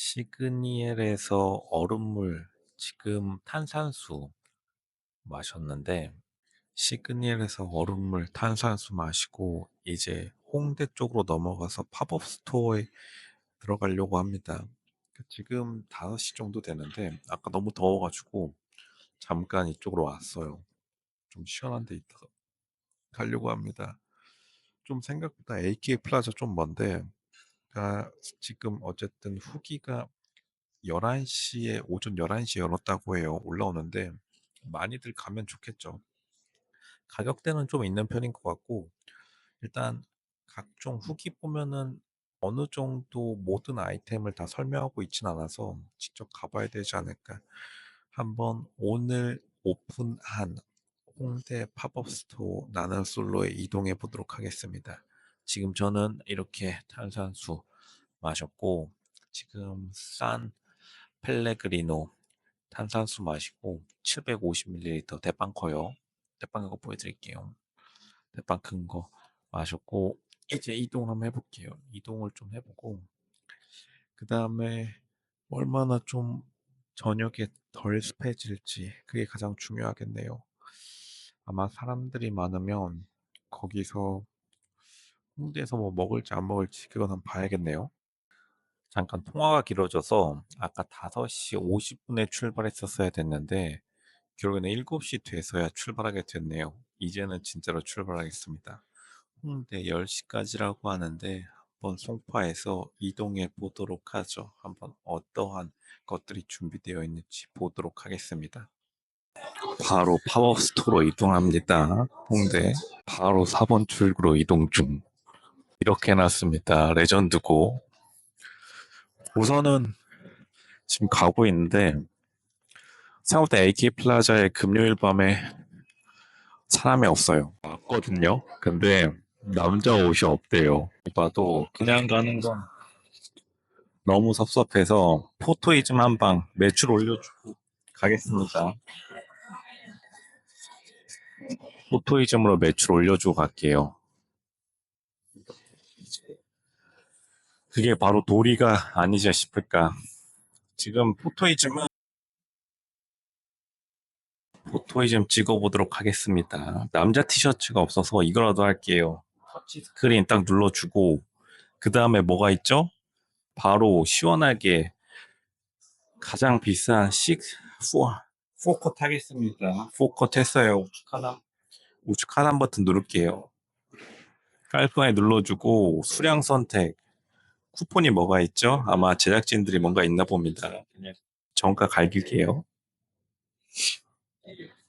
시그니엘에서 얼음물, 지금 탄산수 마셨는데, 시그니엘에서 얼음물, 탄산수 마시고, 이제 홍대 쪽으로 넘어가서 팝업 스토어에 들어가려고 합니다. 지금 5시 정도 되는데, 아까 너무 더워가지고, 잠깐 이쪽으로 왔어요. 좀 시원한 데 있다가 가려고 합니다. 좀 생각보다 AK 플라자 좀 먼데, 아, 지금 어쨌든 후기가 11시에, 오전 11시에 열었다고 해요. 올라오는데, 많이들 가면 좋겠죠. 가격대는 좀 있는 편인 것 같고, 일단 각종 후기 보면은 어느 정도 모든 아이템을 다 설명하고 있진 않아서 직접 가봐야 되지 않을까. 한번 오늘 오픈한 홍대 팝업 스토어 나는 솔로에 이동해 보도록 하겠습니다. 지금 저는 이렇게 탄산수 마셨고, 지금 산 펠레그리노 탄산수 마시고 750ml 대빵 커요. 대빵 이거 보여드릴게요. 대빵 큰 거 마셨고 이제 이동을 한번 해볼게요. 이동을 좀 해보고 그 다음에 얼마나 좀 저녁에 덜 습해질지 그게 가장 중요하겠네요. 아마 사람들이 많으면 거기서 홍대에서 뭐 먹을지 안 먹을지 한번 봐야겠네요. 잠깐 통화가 길어져서 아까 5시 50분에 출발했었어야 됐는데 결국에는 7시 돼서야 출발하게 됐네요. 이제는 진짜로 출발하겠습니다. 홍대 10시까지라고 하는데 한번 송파에서 이동해 보도록 하죠. 한번 어떠한 것들이 준비되어 있는지 보도록 하겠습니다. 바로 팝업 스토어로 이동합니다. 홍대 바로 4번 출구로 이동 중. 이렇게 해놨습니다. 레전드고 우선은 지금 가고 있는데 생각보다 AK 플라자의 금요일 밤에 사람이 없어요. 왔거든요. 근데 남자 옷이 없대요. 봐도 그냥 가는 건 너무 섭섭해서 포토이즘 한 방 매출 올려주고 가겠습니다. 포토이즘으로 매출 올려주고 갈게요. 그게 바로 도리가 아니지 싶을까. 지금 포토이즘은 포토이즘 찍어보도록 하겠습니다. 남자 티셔츠가 없어서 이거라도 할게요. 터치 스크린 딱 눌러주고 그 다음에 뭐가 있죠? 바로 시원하게 가장 비싼 식 포, 포컷 하겠습니다. 포컷 했어요. 우측 하단 우측 하단 버튼 누를게요. 깔끔하게 눌러주고 수량 선택 쿠폰이 뭐가 있죠? 아마 제작진들이 뭔가 있나 봅니다. 정가 갈길게요.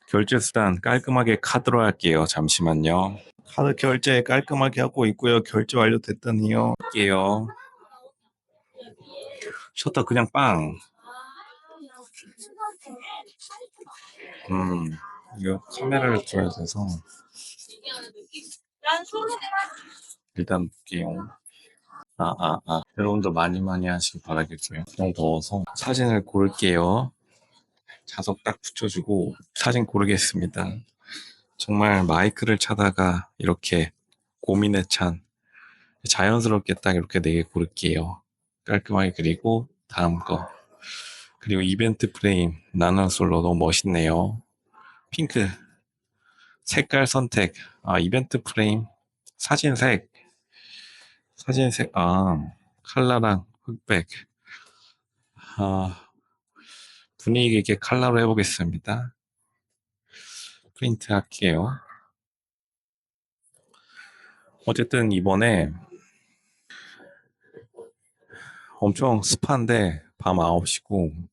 결제 수단 깔끔하게 카드로 할게요. 잠시만요. 카드 결제 깔끔하게 하고 있고요. 결제 완료됐더니요. 할게요. 셔터 그냥 빵. 음, 이거 카메라를 들어야 돼서 일단 볼게요. 아, 아, 아. 여러분도 많이 많이 하시길 바라겠고요. 너무 더워서 사진을 고를게요. 자석 딱 붙여주고 사진 고르겠습니다. 정말 마이크를 차다가 이렇게 고민에 찬 자연스럽게 딱 이렇게 네 개 고를게요. 깔끔하게 그리고 다음 거 그리고 이벤트 프레임 나는 솔로 너무 멋있네요. 핑크 색깔 선택 아 이벤트 프레임 사진색 사진색 아 칼라랑 흑백 아 분위기 있게 칼라로 해보겠습니다. 프린트 할게요. 어쨌든 이번에 엄청 습한데 밤 9시고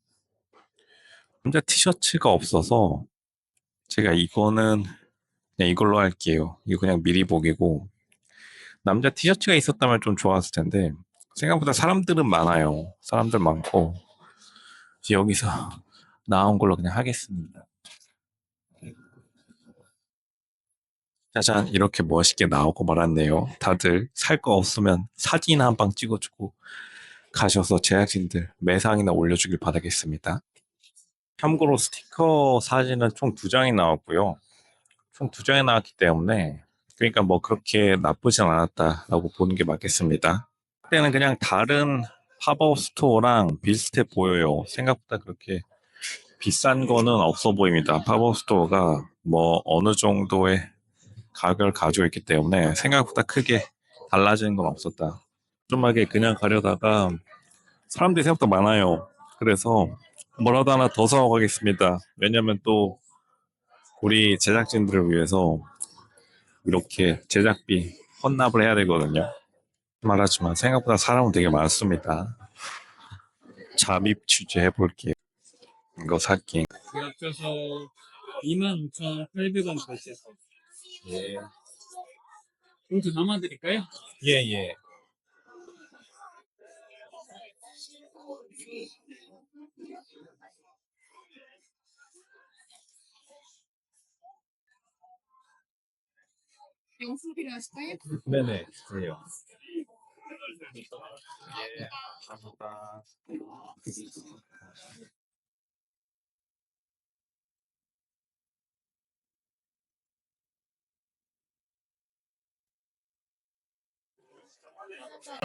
남자 티셔츠가 없어서 제가 이거는 그냥 이걸로 할게요. 이거 그냥 미리 보기고 남자 티셔츠가 있었다면 좀 좋았을 텐데 생각보다 사람들은 많아요. 사람들 많고 여기서 나온 걸로 그냥 하겠습니다. 짜잔 이렇게 멋있게 나오고 말았네요. 다들 살 거 없으면 사진 한 방 찍어주고 가셔서 제작진들 매상이나 올려주길 바라겠습니다. 참고로 스티커 사진은 총 두 장이 나왔고요. 총 두 장이 나왔기 때문에 그러니까 뭐 그렇게 나쁘진 않았다라고 보는 게 맞겠습니다. 그때는 그냥 다른 팝업 스토어랑 비슷해 보여요. 생각보다 그렇게 비싼 거는 없어 보입니다. 팝업 스토어가 뭐 어느 정도의 가격을 가지고 있기 때문에 생각보다 크게 달라지는 건 없었다. 좀하게 그냥 가려다가 사람들이 생각보다 많아요. 그래서 뭐라도 하나 더 사고 가겠습니다. 왜냐면 또 우리 제작진들을 위해서 이렇게 제작비 헌납을 해야 되거든요. 말하지만 생각보다 사람은 되게 많습니다. 잠입 취재해 볼게요. 이거 살게. 그 합쳐서 26,800원 결제해서 예. 봉투 담아드릴까요? 예, 예. 영수 필요하실까요? 네네, 주세요. 예, 감사합니다.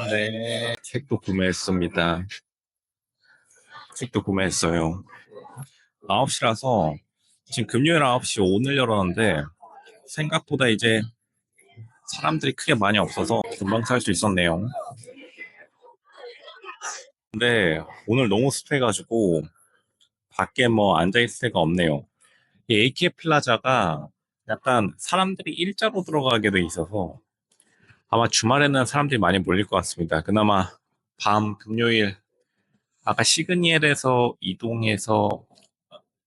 네, 책도 구매했습니다. 책도 구매했어요. 9시라서 지금 금요일 9시 오늘 열었는데 생각보다 이제 사람들이 크게 많이 없어서 금방 살 수 있었네요. 근데 오늘 너무 습해가지고 밖에 뭐 앉아있을 데가 없네요. 이 AK 플라자가 약간 사람들이 일자로 들어가게 돼 있어서 아마 주말에는 사람들이 많이 몰릴 것 같습니다. 그나마 밤 금요일 아까 시그니엘에서 이동해서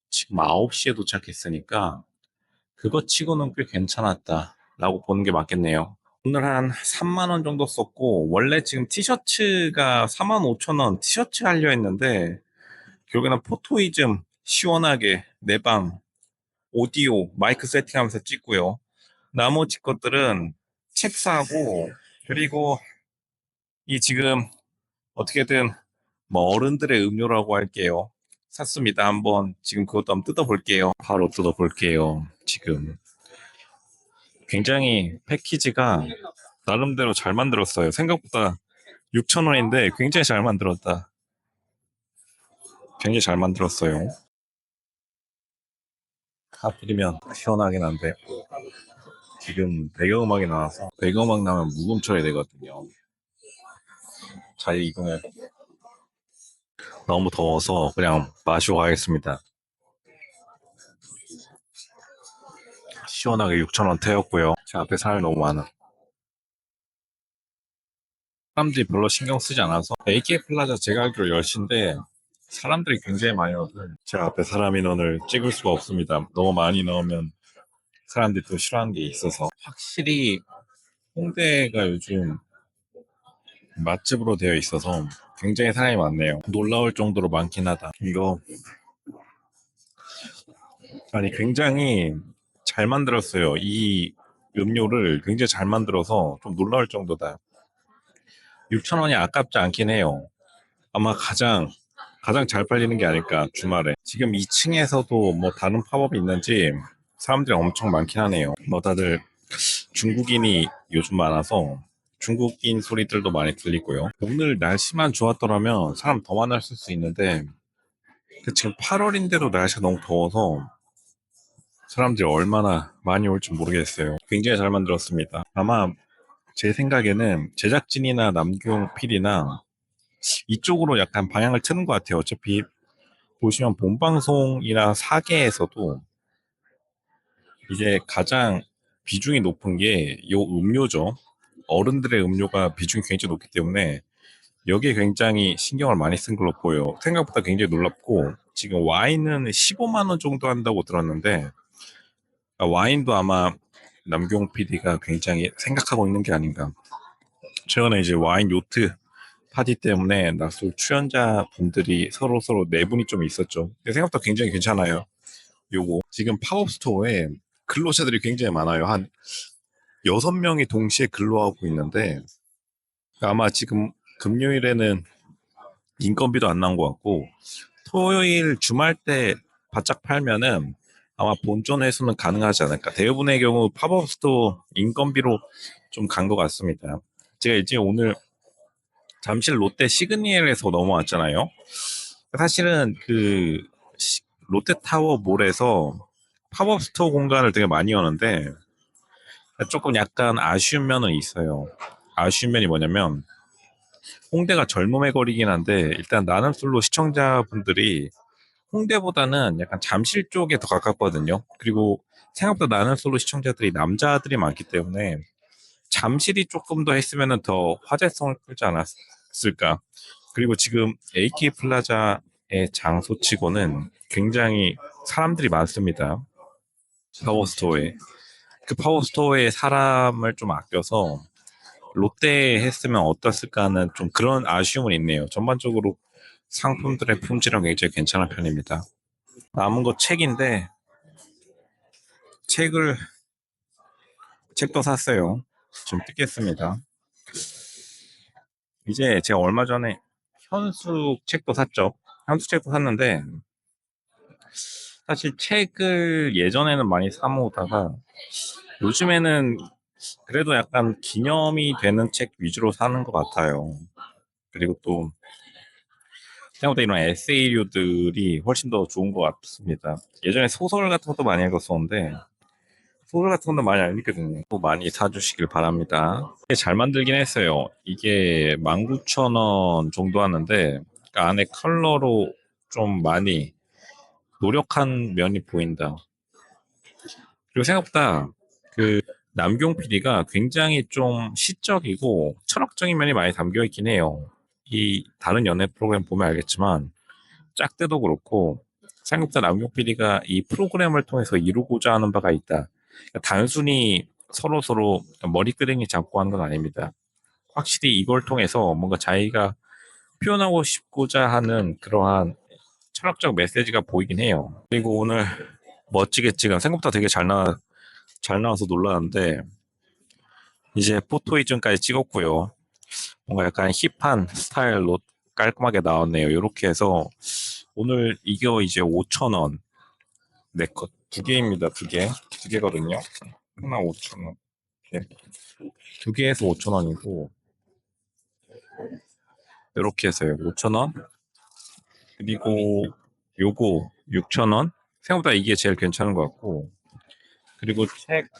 지금 9시에 도착했으니까 그거 치고는 꽤 괜찮았다 라고 보는 게 맞겠네요. 오늘 한 3만 원 정도 썼고 원래 지금 티셔츠가 4만 5천 원 티셔츠 하려 했는데 결국에는 포토이즘 시원하게 내 방 오디오 마이크 세팅하면서 찍고요. 나머지 것들은 책 사고 그리고 이 지금 어떻게든 뭐 어른들의 음료라고 할게요. 샀습니다. 한번 지금 그것도 한번 뜯어볼게요. 바로 뜯어볼게요. 지금 굉장히 패키지가 나름대로 잘 만들었어요. 생각보다 6,000원인데 굉장히 잘 만들었다. 굉장히 잘 만들었어요. 하필이면 시원하긴 한데 지금 배경음악이 나와서 배경음악 나면 무음 처리 되거든요. 잘 이동해. 너무 더워서 그냥 마시고 가겠습니다. 시원하게 6,000원 태웠고요. 제 앞에 사람이 너무 많아. 사람들이 별로 신경 쓰지 않아서 AK 플라자 제가 알기로 10시인데 사람들이 굉장히 많이 와서 제 앞에 사람 인원을 찍을 수가 없습니다. 너무 많이 넣으면 사람들이 또 싫어하는 게 있어서 확실히 홍대가 요즘 맛집으로 되어 있어서 굉장히 사람이 많네요. 놀라울 정도로 많긴 하다. 이거 아니 굉장히 잘 만들었어요. 이 음료를 굉장히 잘 만들어서 좀 놀라울 정도다. 6,000원이 아깝지 않긴 해요. 아마 가장 가장 잘 팔리는 게 아닐까 주말에. 지금 2층에서도 뭐 다른 팝업이 있는지 사람들이 엄청 많긴 하네요. 뭐 다들 중국인이 요즘 많아서 중국인 소리들도 많이 들리고요. 오늘 날씨만 좋았더라면 사람 더 많았을 수 있는데 그 지금 8월인데도 날씨가 너무 더워서 사람들이 얼마나 많이 올지 모르겠어요. 굉장히 잘 만들었습니다. 아마 제 생각에는 제작진이나 남경 PD나 이쪽으로 약간 방향을 트는 것 같아요. 어차피 보시면 본방송이나 사계에서도 이제 가장 비중이 높은 게 요 음료죠. 어른들의 음료가 비중이 굉장히 높기 때문에 여기에 굉장히 신경을 많이 쓴 걸로 보여요. 생각보다 굉장히 놀랍고 지금 와인은 15만 원 정도 한다고 들었는데 아, 와인도 아마 남경 PD가 굉장히 생각하고 있는 게 아닌가. 최근에 이제 와인 요트 파티 때문에 낙술 출연자 분들이 서로 서로 내분이 좀 있었죠. 생각보다 굉장히 괜찮아요. 요거 지금 팝업 스토어에 근로자들이 굉장히 많아요. 한 여섯 명이 동시에 근로하고 있는데 아마 지금 금요일에는 인건비도 안 나온 것 같고 토요일 주말 때 바짝 팔면은 아마 본전 회수는 가능하지 않을까. 대부분의 경우 팝업 스토어 인건비로 좀 간 것 같습니다. 제가 이제 오늘 잠실 롯데 시그니엘에서 넘어왔잖아요. 사실은 그 시- 롯데타워 몰에서 팝업 스토어 공간을 되게 많이 여는데 조금 약간 아쉬운 면은 있어요. 아쉬운 면이 뭐냐면 홍대가 젊음의 거리긴 한데 일단 나는 솔로 시청자분들이 홍대보다는 약간 잠실 쪽에 더 가깝거든요. 그리고 생각보다 나는 솔로 시청자들이 남자들이 많기 때문에 잠실이 조금 더 했으면 더 화제성을 끌지 않았을까. 그리고 지금 AK 플라자의 장소치고는 굉장히 사람들이 많습니다. 파워스토어에. 그 파워스토어에 사람을 좀 아껴서 롯데에 했으면 어땠을까 하는 좀 그런 아쉬움은 있네요. 전반적으로 상품들의 품질은 굉장히 괜찮은 편입니다. 남은 거 책인데 책을 책도 샀어요. 좀 뜯겠습니다. 이제 제가 얼마 전에 현숙 책도 샀죠. 현숙 책도 샀는데 사실 책을 예전에는 많이 사 모으다가 요즘에는 그래도 약간 기념이 되는 책 위주로 사는 것 같아요. 그리고 또 생각보다 이런 에세이류들이 훨씬 더 좋은 것 같습니다. 예전에 소설 같은 것도 많이 읽었었는데 소설 같은 것도 많이 안 읽거든요. 또 많이 사주시길 바랍니다. 잘 만들긴 했어요. 이게 19,000원 정도 하는데 그 안에 컬러로 좀 많이 노력한 면이 보인다. 그리고 생각보다 그 남경 PD가 굉장히 좀 시적이고 철학적인 면이 많이 담겨 있긴 해요. 이 다른 연애 프로그램 보면 알겠지만 짝대도 그렇고 생각보다 남경 PD가 이 프로그램을 통해서 이루고자 하는 바가 있다. 그러니까 단순히 서로 서로 머리끄댕이 잡고 하는 건 아닙니다. 확실히 이걸 통해서 뭔가 자기가 표현하고 싶고자 하는 그러한 철학적 메시지가 보이긴 해요. 그리고 오늘 멋지게 찍은 생각보다 되게 잘 나, 잘 나와서 놀랐는데 이제 포토이즌까지 찍었고요. 뭔가 약간 힙한 스타일로 깔끔하게 나왔네요. 이렇게 해서 오늘 이거 이제 5,000원 네, 거, 두 개입니다. 두 개. 두 개거든요. 하나 5,000원. 이렇게. 두 개에서 5,000원이고 이렇게 해서요. 5,000원. 그리고 요거 6,000원. 생각보다 이게 제일 괜찮은 것 같고 그리고 책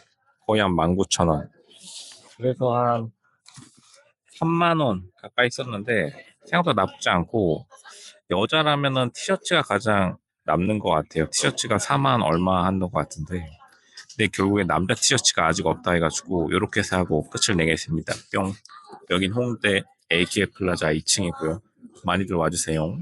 거의 한 19,000원. 그래서 한 3만 원 가까이 썼는데 생각보다 나쁘지 않고 여자라면은 티셔츠가 가장 남는 것 같아요. 티셔츠가 4만 얼마 하는 것 같은데 근데 결국에 남자 티셔츠가 아직 없다 해가지고 이렇게 사고 끝을 내겠습니다. 뿅. 여긴 홍대 AKF 플라자 2층이고요. 많이들 와주세요.